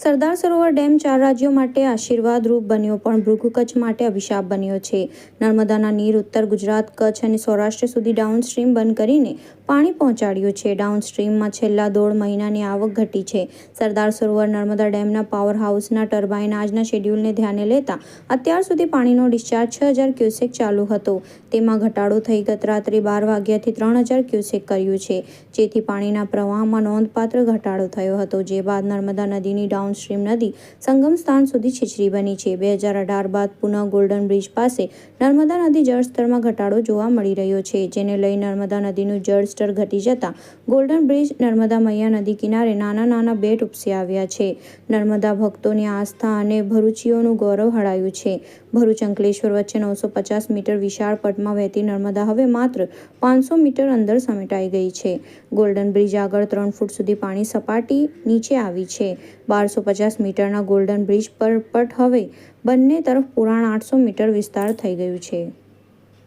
Sardar Sarovar dam ચાર રાજ્યો માટે આશીર્વાદરૂપ બન્યો, પણ ભૃગુ કચ્છ માટે અભિશાપ બન્યો છે. નર્મદાના નીર ઉત્તર ગુજરાત કચ્છ અને સૌરાષ્ટ્ર સુધી ડાઉનસ્ટ્રીમ બંધ કરીને પાણી પહોંચાડ્યું છે. ડાઉનસ્ટ્રીમમાં છેલ્લા દોઢ મહિનાની આવક ઘટી છે. સરદાર સરોવર નર્મદા ડેમના પાવર હાઉસના ટર્બાઇન આજના શેડ્યુલને ધ્યાને લેતા અત્યાર સુધી પાણીનો ડિસ્ચાર્જ છ હજાર ક્યુસેક ચાલુ હતો. તેમાં ઘટાડો થઈ ગત રાત્રે બાર વાગ્યાથી ત્રણ હજાર ક્યુસેક કર્યું છે. જેથી પાણીના પ્રવાહમાં નોંધપાત્ર ઘટાડો થયો હતો. જે બાદ નર્મદા નદીની ડાઉનસ્ટ્રીમ નદી સંગમ સ્થાન સુધી છીછરી બની છે. બે બાદ પુનઃ ગોલ્ડન બ્રિજ પાસે નર્મદા નદી જળસ્તરમાં ઘટાડો જોવા મળી રહ્યો છે, જેને લઈ નર્મદા નદીનું જળસ્તર ઘટી જતાં ગોલ્ડન બ્રિજ નર્મદા મૈયા નદી કિનારે નાના નાના બેટ ઉપસી આવ્યા છે. નર્મદા ભક્તોની આસ્થા અને ભરૂચીઓનું ગૌરવ હળાયું છે. ભરૂચ અંકલેશ્વર વચ્ચે નવસો પચાસ મીટર વિશાળ પટમાં વહેતી નર્મદા હવે માત્ર પાંચસો મીટર અંદર સમેટાઈ ગઈ છે. ગોલ્ડન બ્રિજ આગળ ત્રણ ફૂટ સુધી પાણી સપાટી નીચે આવી છે. બારસો પચાસ મીટરના ગોલ્ડન બ્રિજ પર પટ હવે બંને તરફ પુરાણ આઠસો મીટર વિસ્તાર થઈ ગયું છે.